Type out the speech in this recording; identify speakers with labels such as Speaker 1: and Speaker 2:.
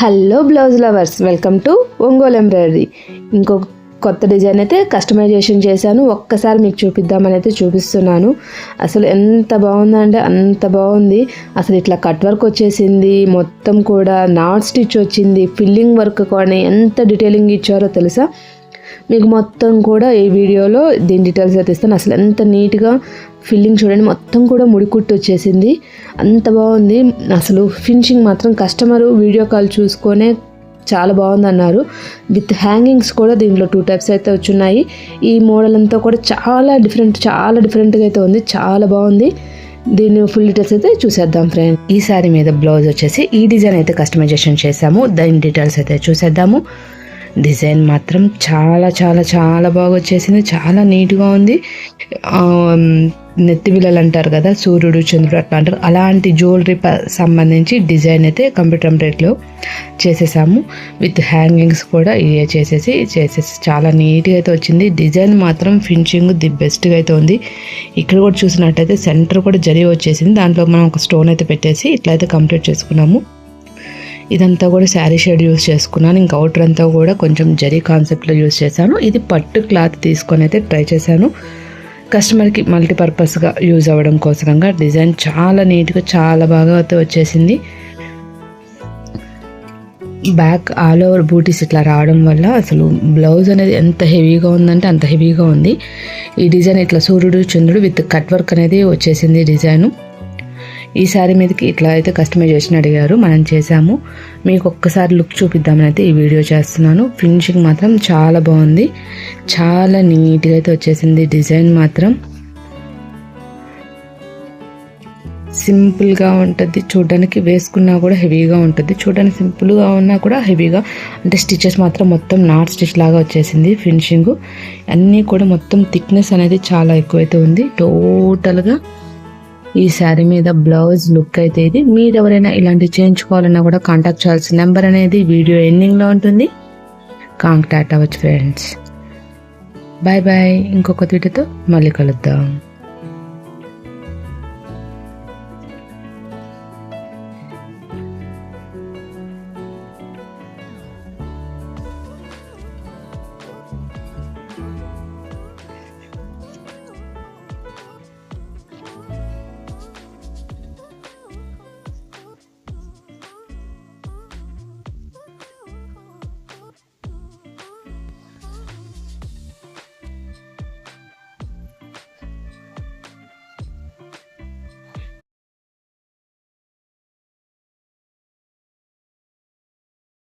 Speaker 1: Hello blouse lovers welcome to Ongole embroidery. ఇంకొక కొత్త design అయితే కస్టమైజేషన్ చేశాను. ఒక్కసారి మీకు చూపిద్దామని అయితే చూపిస్తున్నాను. అసలు ఎంత బాగుందంటే అంత బాగుంది. అసలు ఇట్లా కట్ వర్క్ వచ్చేసింది. మొత్తం కూడా నాట్ స్టిచ్ వచ్చింది. ఫిల్లింగ్ వర్క్ కానీ ఎంత డీటెయిలింగ్ ఇచ్చారో తెలుసా? మీకు మొత్తం కూడా ఈ వీడియోలో దీని డీటెయిల్స్ అయితే ఇస్తాను. అసలు ఎంత నీట్గా ఫిల్లింగ్ చూడండి మొత్తం కూడా ముడికుట్టు వచ్చేసింది. అంత బాగుంది. అసలు ఫినిషింగ్ మాత్రం కస్టమర్ వీడియో కాల్ చూసుకొనే చాలా బాగుంది అన్నారు విత్ హ్యాంగింగ్స్ కూడా దీంట్లో టూ టైప్స్ అయితే వచ్చున్నాయి. ఈ మోడల్ అంతా కూడా చాలా డిఫరెంట్ చాలా డిఫరెంట్గా అయితే ఉంది. చాలా బాగుంది. దీని ఫుల్ డీటెయిల్స్ అయితే చూసేద్దాం ఫ్రెండ్ ఈ సారీ మీద బ్లౌజ్ వచ్చేసి ఈ డిజైన్ అయితే కస్టమైజేషన్ చేసాము దాని డీటెయిల్స్ అయితే చూసేద్దాము. డిజైన్ మాత్రం చాలా చాలా చాలా బాగా వచ్చేసింది. చాలా నీట్గా ఉంది. నెత్తి బిల్లలు అంటారు కదా సూర్యుడు చంద్రుడు అట్లా అంటారు. అలాంటి జ్యువెలరీ సంబంధించి డిజైన్ అయితే కంప్యూటర్ రేట్లో చేసేసాము. విత్ హ్యాంగింగ్స్ కూడా ఇవే చేసేసి చేసేసి చాలా నీట్గా అయితే వచ్చింది. డిజైన్ మాత్రం ఫినిషింగ్ ది బెస్ట్గా అయితే ఉంది. ఇక్కడ కూడా చూసినట్టయితే సెంటర్ కూడా జరిగి వచ్చేసింది. దాంట్లో మనం ఒక స్టోన్ అయితే పెట్టేసి ఇట్లా అయితే కంప్లీట్ చేసుకున్నాము. ఇదంతా కూడా శారీ షేడ్ యూస్ చేసుకున్నాను. ఇంక అవుటర్ అంతా కూడా కొంచెం జరీ కాన్సెప్ట్లో యూస్ చేశాను. ఇది పట్టు క్లాత్ తీసుకొని అయితే ట్రై చేశాను. కస్టమర్కి మల్టీపర్పస్గా యూజ్ అవ్వడం కోసంగా డిజైన్ చాలా నీట్గా చాలా బాగా అయితే వచ్చేసింది. బ్యాక్ ఆల్ ఓవర్ బూటీస్ ఇట్లా రావడం వల్ల అసలు బ్లౌజ్ అనేది ఎంత హెవీగా ఉందంటే అంత హెవీగా ఉంది. ఈ డిజైన్ ఇట్లా సూర్యుడు చంద్రుడు విత్ కట్ వర్క్ అనేది వచ్చేసింది డిజైను. ఈ శారీ మీదకి ఇట్లా అయితే కస్టమైజేషన్ అడిగారు. మనం చేసాము మీకు ఒక్కసారి లుక్ చూపిద్దామని అయితే ఈ వీడియో చేస్తున్నాను. ఫినిషింగ్ మాత్రం చాలా బాగుంది. చాలా నీట్గా అయితే వచ్చేసింది డిజైన్ మాత్రం. సింపుల్గా ఉంటుంది. చూడడానికి వేసుకున్నా కూడా హెవీగా ఉంటుంది. చూడడానికి సింపుల్గా ఉన్నా కూడా హెవీగా. అంటే స్టిచెస్ మాత్రం మొత్తం నాట్ స్టిచ్ లాగా వచ్చేసింది ఫినిషింగ్ అన్నీ కూడా మొత్తం థిక్నెస్ అనేది చాలా ఎక్కువైతే ఉంది. టోటల్గా ఈ శారీ మీద బ్లౌజ్ లుక్ అయితే ఇది. మీరు ఎవరైనా ఇలాంటివి చేయించుకోవాలన్నా కూడా కాంటాక్ట్ చేయాల్సిన నెంబర్ అనేది వీడియో ఎండింగ్లో ఉంటుంది. కాంటాక్ట్ అవ్వచ్చు ఫ్రెండ్స్ బాయ్ బాయ్ ఇంకొక వీడియోతో మళ్ళీ కలుద్దాం.